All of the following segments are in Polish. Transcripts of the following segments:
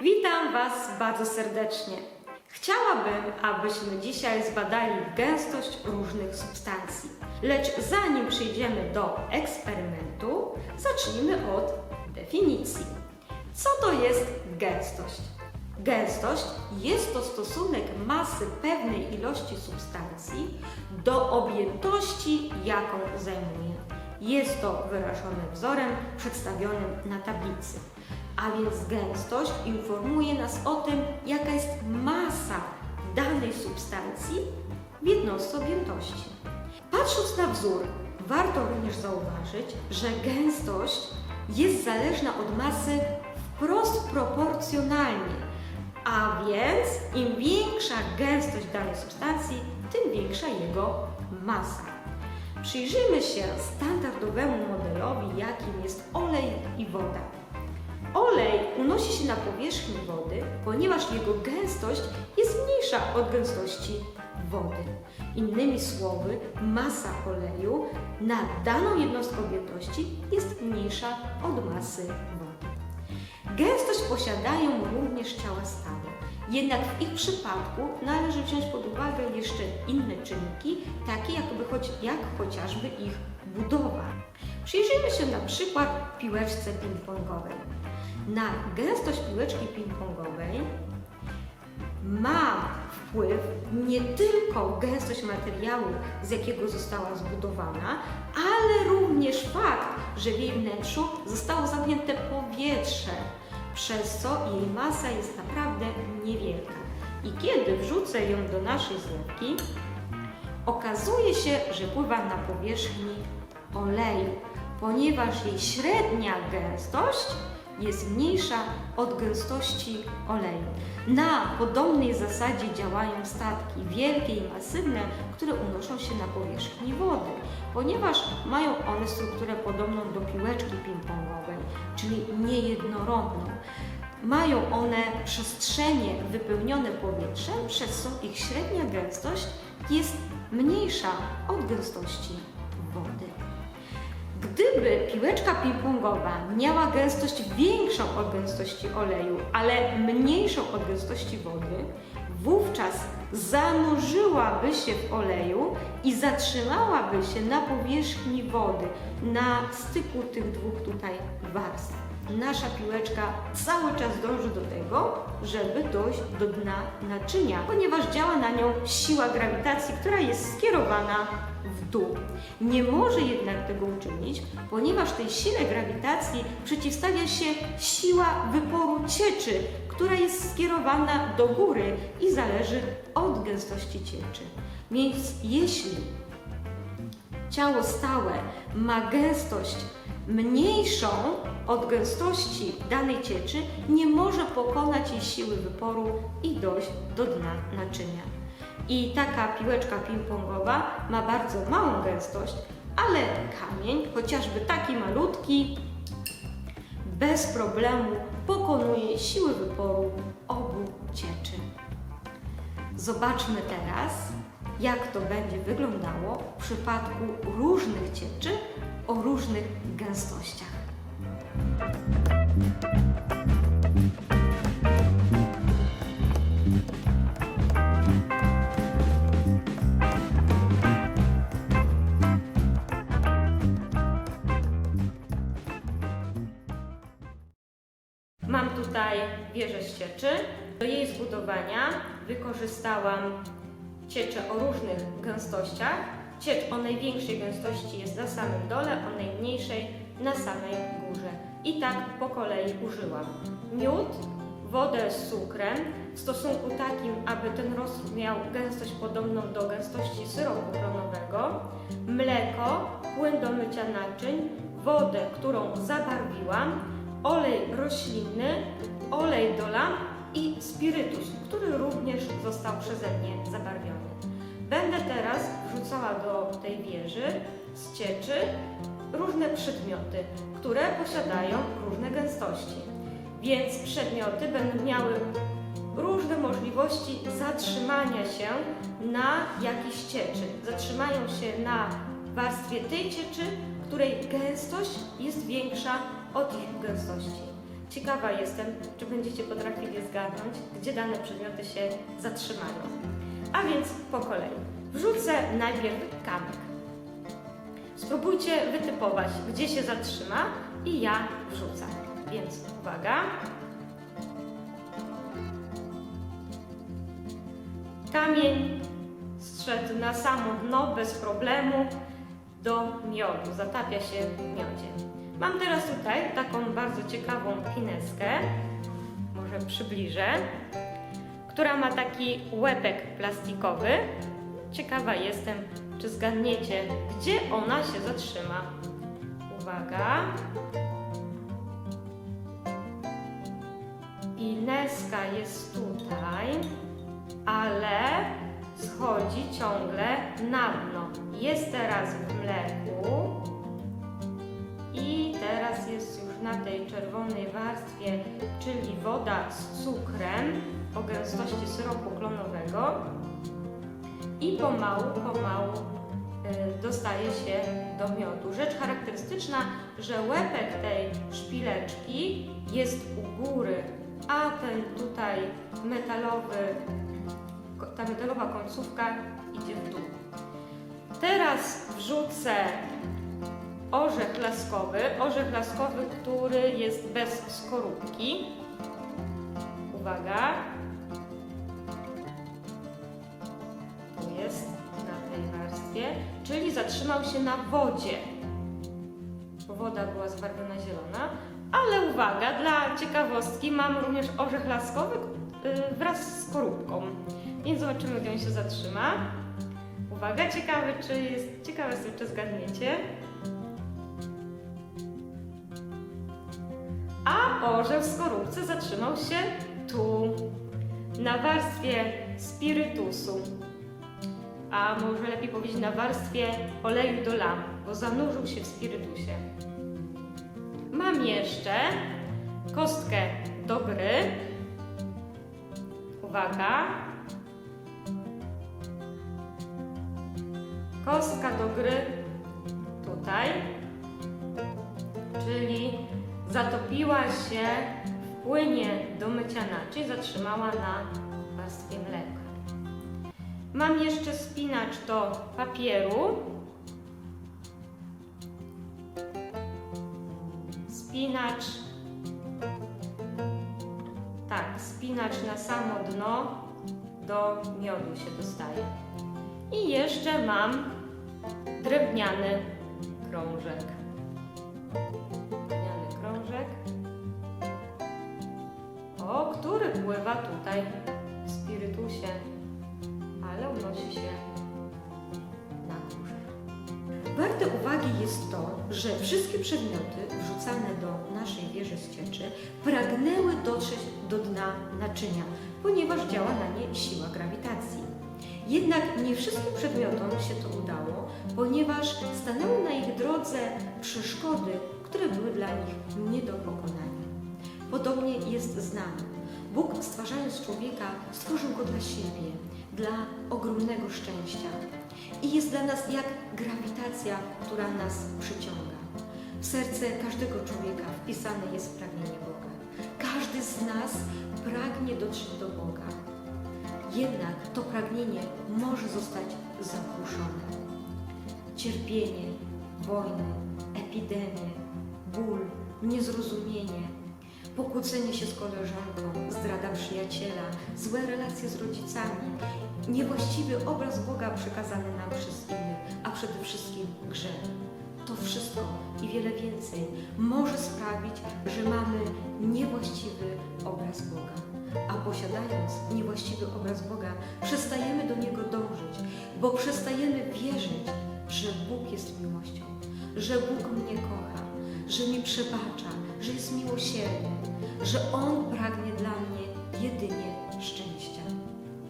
Witam Was bardzo serdecznie. Chciałabym, abyśmy dzisiaj zbadali gęstość różnych substancji. Lecz zanim przejdziemy do eksperymentu, zacznijmy od definicji. Co to jest gęstość? Gęstość jest to stosunek masy pewnej ilości substancji do objętości, jaką zajmuje. Jest to wyrażone wzorem przedstawionym na tablicy. A więc gęstość informuje nas o tym, jaka jest masa danej substancji w jednostce objętości. Patrząc na wzór, warto również zauważyć, że gęstość jest zależna od masy wprost proporcjonalnie. A więc im większa gęstość danej substancji, tym większa jego masa. Przyjrzyjmy się standardowemu modelowi, jakim jest olej i woda. Olej unosi się na powierzchni wody, ponieważ jego gęstość jest mniejsza od gęstości wody. Innymi słowy, masa oleju na daną jednostkę objętości jest mniejsza od masy wody. Gęstość posiadają również ciała stałe. Jednak w ich przypadku należy wziąć pod uwagę jeszcze inne czynniki, takie jakby choć, jak chociażby ich budowa. Przyjrzyjmy się na przykład piłeczce ping-pongowej. Na gęstość piłeczki ping-pongowej ma wpływ nie tylko gęstość materiału, z jakiego została zbudowana, ale również fakt, że w jej wnętrzu zostało zamknięte powietrze, przez co jej masa jest naprawdę niewielka. I kiedy wrzucę ją do naszej zlewki, okazuje się, że pływa na powierzchni oleju, ponieważ jej średnia gęstość jest mniejsza od gęstości oleju. Na podobnej zasadzie działają statki wielkie i masywne, które unoszą się na powierzchni wody, ponieważ mają one strukturę podobną do piłeczki ping-pongowej, czyli niejednorodną. Mają one przestrzenie wypełnione powietrzem, przez co ich średnia gęstość jest mniejsza od gęstości. Gdyby piłeczka ping-pongowa miała gęstość większą od gęstości oleju, ale mniejszą od gęstości wody, wówczas zanurzyłaby się w oleju i zatrzymałaby się na powierzchni wody, na styku tych dwóch tutaj warstw. Nasza piłeczka cały czas dąży do tego, żeby dojść do dna naczynia, ponieważ działa na nią siła grawitacji, która jest skierowana w dół. Nie może jednak tego uczynić, ponieważ tej sile grawitacji przeciwstawia się siła wyporu cieczy, która jest skierowana do góry i zależy od gęstości cieczy. Więc jeśli ciało stałe ma gęstość mniejszą od gęstości danej cieczy, nie może pokonać jej siły wyporu i dojść do dna naczynia. I taka piłeczka ping-pongowa ma bardzo małą gęstość, ale kamień, chociażby taki malutki, bez problemu pokonuje siły wyporu obu cieczy. Zobaczmy teraz, jak to będzie wyglądało w przypadku różnych cieczy o różnych gęstościach. Mam tutaj wieżę z cieczy. Do jej zbudowania wykorzystałam ciecze o różnych gęstościach. Ciecz o największej gęstości jest na samym dole, o najmniejszej na samej górze. I tak po kolei użyłam. Miód, wodę z cukrem w stosunku takim, aby ten rozsód miał gęstość podobną do gęstości syropu klonowego, mleko, płyn do mycia naczyń, wodę, którą zabarwiłam, olej roślinny, olej do lamp i spirytus, który również został przeze mnie zabarwiony. Będę teraz wrzucała do tej wieży z cieczy różne przedmioty, które posiadają różne gęstości. Więc przedmioty będą miały różne możliwości zatrzymania się na jakiejś cieczy. Zatrzymają się na warstwie tej cieczy, której gęstość jest większa od ich gęstości. Ciekawa jestem, czy będziecie potrafili zgadnąć, gdzie dane przedmioty się zatrzymają. A więc po kolei. Wrzucę najpierw kamyk. Spróbujcie wytypować, gdzie się zatrzyma i ja wrzucam. Więc uwaga. Kamień zszedł na samo dno bez problemu do miodu, zatapia się w miodzie. Mam teraz tutaj taką bardzo ciekawą pineskę, może przybliżę, która ma taki łepek plastikowy. Ciekawa jestem, czy zgadniecie, gdzie ona się zatrzyma. Uwaga. Pineska jest tutaj, ale schodzi ciągle na dno. Jest teraz w mleku teraz jest już na tej czerwonej warstwie, czyli woda z cukrem o gęstości syropu klonowego i pomału, pomału y, dostaje się do miodu. Rzecz charakterystyczna, że łepek tej szpileczki jest u góry, a ten tutaj metalowy, ta metalowa końcówka idzie w dół. Teraz wrzucę orzech laskowy, orzech laskowy, który jest bez skorupki. Uwaga. Tu jest na tej warstwie, czyli zatrzymał się na wodzie. Woda była zbarwiona zielona. Ale uwaga, dla ciekawostki mam również orzech laskowy y, wraz z skorupką. Więc zobaczymy, gdzie on się zatrzyma. Uwaga, ciekawe, czy jest, ciekawe czy zgadniecie. Orzeł w skorupce zatrzymał się tu, na warstwie spirytusu. A może lepiej powiedzieć na warstwie oleju do lamp, bo zanurzył się w spirytusie. Mam jeszcze kostkę do gry. Uwaga. Kostka do gry tutaj, czyli zatopiła się w płynie do mycia naczyń, zatrzymała na warstwie mleka. Mam jeszcze spinacz do papieru. Spinacz. Tak, spinacz na samo dno do miodu się dostaje. I jeszcze mam drewniany krążek. O, który pływa tutaj w spirytusie, ale unosi się na górze. Warte uwagi jest to, że wszystkie przedmioty wrzucane do naszej wieży z cieczy pragnęły dotrzeć do dna naczynia, ponieważ działa na nie siła grawitacji. Jednak nie wszystkim przedmiotom się to udało, ponieważ stanęły na ich drodze przeszkody, które były dla nich. Podobnie jest z nami. Bóg stwarzając człowieka, stworzył go dla siebie, dla ogromnego szczęścia. I jest dla nas jak grawitacja, która nas przyciąga. W serce każdego człowieka wpisane jest pragnienie Boga. Każdy z nas pragnie dotrzeć do Boga. Jednak to pragnienie może zostać zagłuszone. Cierpienie, wojny, epidemie, ból, niezrozumienie, pokłócenie się z koleżanką, zdrada przyjaciela, złe relacje z rodzicami, niewłaściwy obraz Boga przekazany nam przez innych, a przede wszystkim grzech. To wszystko i wiele więcej może sprawić, że mamy niewłaściwy obraz Boga. A posiadając niewłaściwy obraz Boga, przestajemy do Niego dążyć, bo przestajemy wierzyć, że Bóg jest miłością, że Bóg mnie kocha, że mi przebacza, że jest miłosierny, że On pragnie dla mnie jedynie szczęścia.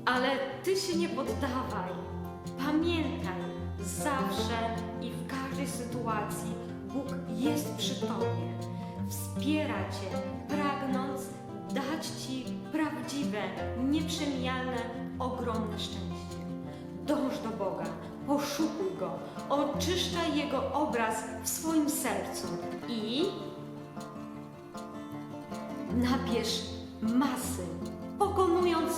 Ale Ty się nie poddawaj. Pamiętaj, zawsze i w każdej sytuacji Bóg jest przy Tobie. Wspiera Cię, pragnąc dać Ci prawdziwe, nieprzemijalne, ogromne szczęście. Dąż do Boga, poszukuj Go, oczyszczaj Jego obraz w swoim sercu i nabierz masy, pokonując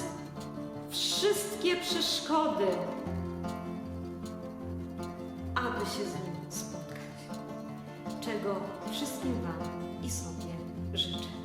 wszystkie przeszkody, aby się z nim spotkać. Czego wszystkim Wam i sobie życzę.